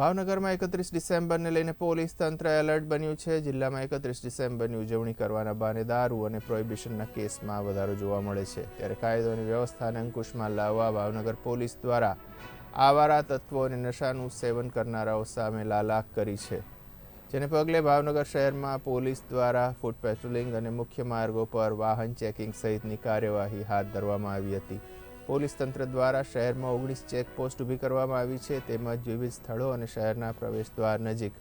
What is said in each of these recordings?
ભાવનગરમાં એકત્રીસ ડિસેમ્બરને લઈને પોલીસ તંત્ર એલર્ટ બન્યું છે. જિલ્લામાં એકત્રીસ ડિસેમ્બરની ઉજવણી કરવાના બહાને દારૂ અને પ્રોહિબિશનના કેસમાં વધારો જોવા મળે છે. ત્યારે કાયદોની વ્યવસ્થાને અંકુશમાં લાવવા ભાવનગર પોલીસ દ્વારા આવારા તત્વો અને નશાનું સેવન કરનારાઓ સામે લાલાક કરી છે. જેને પગલે ભાવનગર શહેરમાં પોલીસ દ્વારા ફૂટ પેટ્રોલિંગ અને મુખ્ય માર્ગો પર વાહન ચેકિંગ સહિતની કાર્યવાહી હાથ ધરવામાં આવી હતી. પોલીસ તંત્ર દ્વારા શહેરમાં ઓગણીસ ચેકપોસ્ટ ઊભી કરવામાં આવી છે, તેમજ વિવિધ સ્થળો અને શહેરના પ્રવેશદ્વાર નજીક.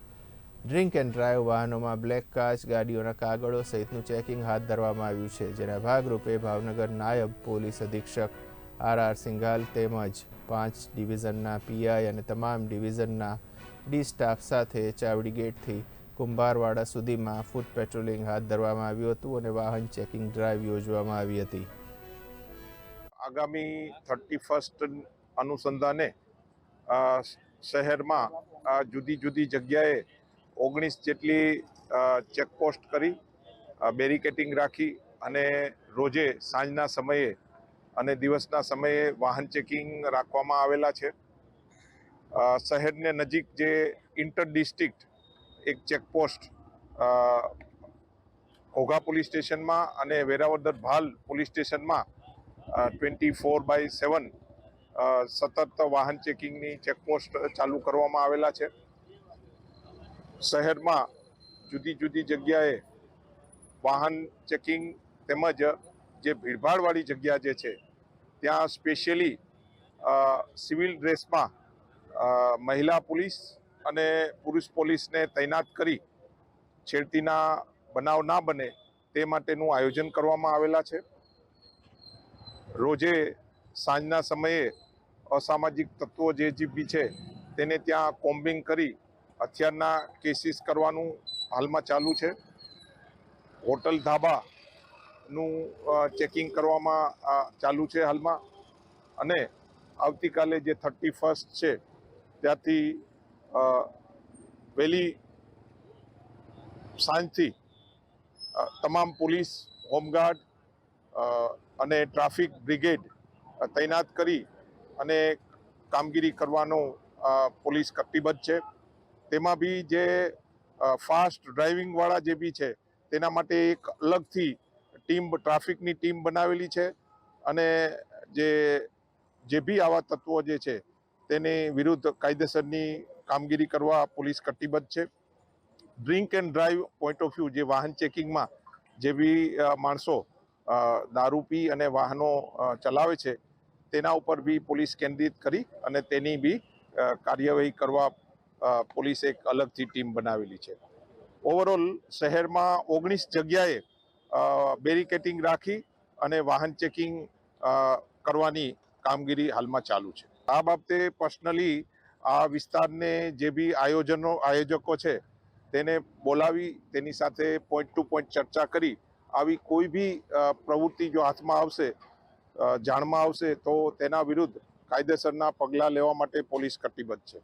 ડ્રિંક એન્ડ ડ્રાઈવ વાહનોમાં બ્લેક કાચ, ગાડીઓના કાગળો સહિતનું ચેકિંગ હાથ ધરવામાં આવ્યું છે, જેના ભાગરૂપે ભાવનગર નાયબ પોલીસ અધિક્ષક આર આર સિંઘાલ તેમજ પાંચ ડિવિઝનના પીઆઈ અને તમામ ડિવિઝનના ડી સ્ટાફ સાથે ચાવડી ગેટથી કુંભારવાડા સુધીમાં ફૂટ પેટ્રોલિંગ હાથ ધરવામાં આવ્યું હતું અને વાહન ચેકિંગ ડ્રાઈવ યોજવામાં આવી હતી. આગામી થર્ટી ફર્સ્ટ અનુસંધાને શહેરમાં જુદી જુદી જગ્યાએ ઓગણીસ જેટલી ચેકપોસ્ટ કરી બેરિકેટિંગ રાખી અને રોજે સાંજના સમયે અને દિવસના સમયે વાહન ચેકિંગ રાખવામાં આવેલા છે. શહેરને નજીક જે ઇન્ટર ડિસ્ટ્રિક્ટ એક ચેકપોસ્ટ ઘોઘા પોલીસ સ્ટેશનમાં અને વેરાવદર ભાલ પોલીસ સ્ટેશનમાં ટ્વેન્ટી ફોર બાય સેવન સતત વાહન ચેકિંગની ચેકપોસ્ટ ચાલુ કરવામાં આવેલા છે. શહેરમાં જુદી જુદી જગ્યાએ વાહન ચેકિંગ તેમજ જે ભીડભાડવાળી જગ્યા જે છે, ત્યાં સ્પેશિયલી સિવિલ ડ્રેસમાં મહિલા પોલીસ અને પુરુષ પોલીસને તૈનાત કરી છેડતીના બનાવ ના બને તે માટેનું આયોજન કરવામાં આવેલા છે. રોજે સાંજના સમયે અસામાજિક તત્વો જે જે બી છે, તેને ત્યાં કોમ્બિંગ કરી હથિયારના કેસીસ કરવાનું હાલમાં ચાલુ છે. હોટલ ધાબાનું ચેકિંગ કરવામાં ચાલુ છે હાલમાં. અને આવતીકાલે જે થર્ટી ફર્સ્ટ છે, ત્યાંથી વહેલી સાંજથી તમામ પોલીસ, હોમગાર્ડ અને ટ્રાફિક બ્રિગેડ તૈનાત કરી અને કામગીરી કરવાનો પોલીસ કટિબદ્ધ છે. તેમાં બી જે ફાસ્ટ ડ્રાઇવિંગવાળા જે બી છે, તેના માટે એક અલગથી ટીમ, ટ્રાફિકની ટીમ બનાવેલી છે અને જે જે બી આવા તત્વો જે છે, તેની વિરુદ્ધ કાયદેસરની કામગીરી કરવા પોલીસ કટિબદ્ધ છે. Drink and drive point of view જે વાહન ચેકિંગમાં જે બી માણસો દારૂ પી અને વાહનો ચલાવે છે, તેના ઉપર બી પોલીસ કેન્દ્રિત કરી અને તેની બી કાર્યવાહી કરવા પોલીસે એક અલગથી ટીમ બનાવેલી છે. ઓવરઓલ શહેરમાં ઓગણીસ જગ્યાએ બેરિકેટિંગ રાખી અને વાહન ચેકિંગ કરવાની કામગીરી હાલમાં ચાલુ છે. આ બાબતે પર્સનલી આ વિસ્તારને જે બી આયોજનો, આયોજકો છે, તેને બોલાવી, તેની સાથે પોઈન્ટ ટુ પોઈન્ટ ચર્ચા કરી આવી કોઈ બી પ્રવૃત્તિ જો હાથમાં આવશે જાણમાં આવશે, તો તેના વિરુદ્ધ કાયદેસરના પગલાં લેવા માટે પોલીસ કટિબદ્ધ છે.